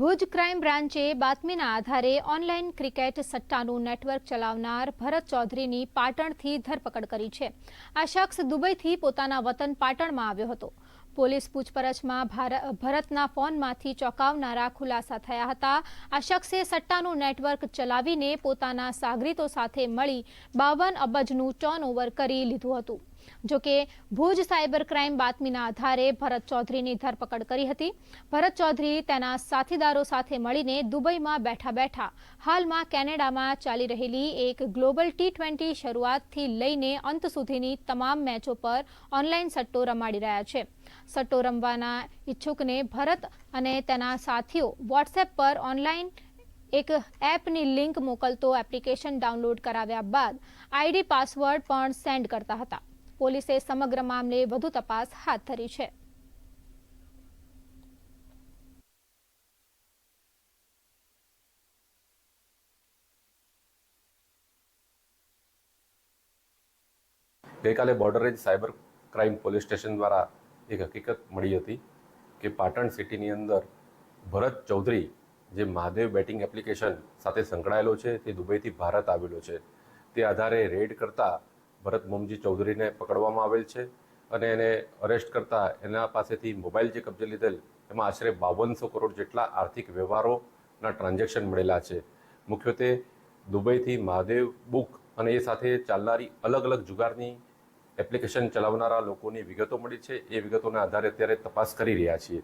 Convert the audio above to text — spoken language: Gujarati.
ભુજ ક્રાઇમ બ્રાન્ચે બાતમીના આધારે ઓનલાઈન ક્રિકેટ સટ્ટાનું નેટવર્ક ચલાવનાર ભરત ચૌધરીની પાટણથી ધરપકડ કરી છે. આ શખ્સ દુબઈથી પોતાના વતન પાટણમાં આવ્યો હતો. પોલીસ પૂછપરછમાં ભાર- ભરતના ફોનમાંથી ચોંકાવનારા ખુલાસા થયા હતા. આ શખ્સે સટ્ટાનું નેટવર્ક ચલાવીને પોતાના સાગરીતો સાથે મળી બાવન અબજનું ટર્નઓવર કરી લીધું હતું. જોકે ભુજ સાયબર ક્રાઇમ બાતમીના આધારે ભરત ચૌધરીની ધરપકડ કરી હતી. ભરત ચૌધરી તેના સાથીદારો સાથે મળીને દુબઈમાં બેઠા બેઠા હાલમાં કેનેડામાં ચાલી રહેલી એક ગ્લોબલ ટી ટ્વેન્ટી શરૂઆતથી લઈને અંત સુધીની તમામ મેચો પર ઓનલાઈન સટ્ટો રમાડી રહ્યા છે. સટ્ટો રમવાના ઈચ્છુકને ભરત અને તેના સાથીઓ વોટ્સએપ પર ઓનલાઈન એક એપની લિંક મોકલતો એપ્લિકેશન ડાઉનલોડ કરાવ્યા બાદ આઈડી પાસવર્ડ પણ સેન્ડ કરતા હતા. પોલીસે સમગ્ર મામલે વધુ તપાસ હાથ ધરી છે. ગઈકાલે border range cyber crime police station દ્વારા એક હકીકત મળી હતી કે પાટણ સિટીની અંદર ભરત ચૌધરી જે મહાદેવ બેટિંગ એપ્લિકેશન સાથે સંકળાયેલો છે તે દુબઈથી ભારત આવેલો છે. તે આધારે રેડ કરતા ભરત મોમજી ચૌધરીને પકડવામાં આવેલ છે અને એને અરેસ્ટ કરતા એના પાસેથી મોબાઈલ જે કબજે લીધેલ, એમાં આશરે બાવનસો કરોડ જેટલા આર્થિક વ્યવહારોના ટ્રાન્ઝેક્શન મળેલા છે. મુખ્યત્વે દુબઈથી મહાદેવ બુક અને એ સાથે ચાલનારી અલગ અલગ જુગારની એપ્લિકેશન ચલાવનારા લોકોની વિગતો મળી છે. એ વિગતોના આધારે અત્યારે તપાસ કરી રહ્યા છીએ.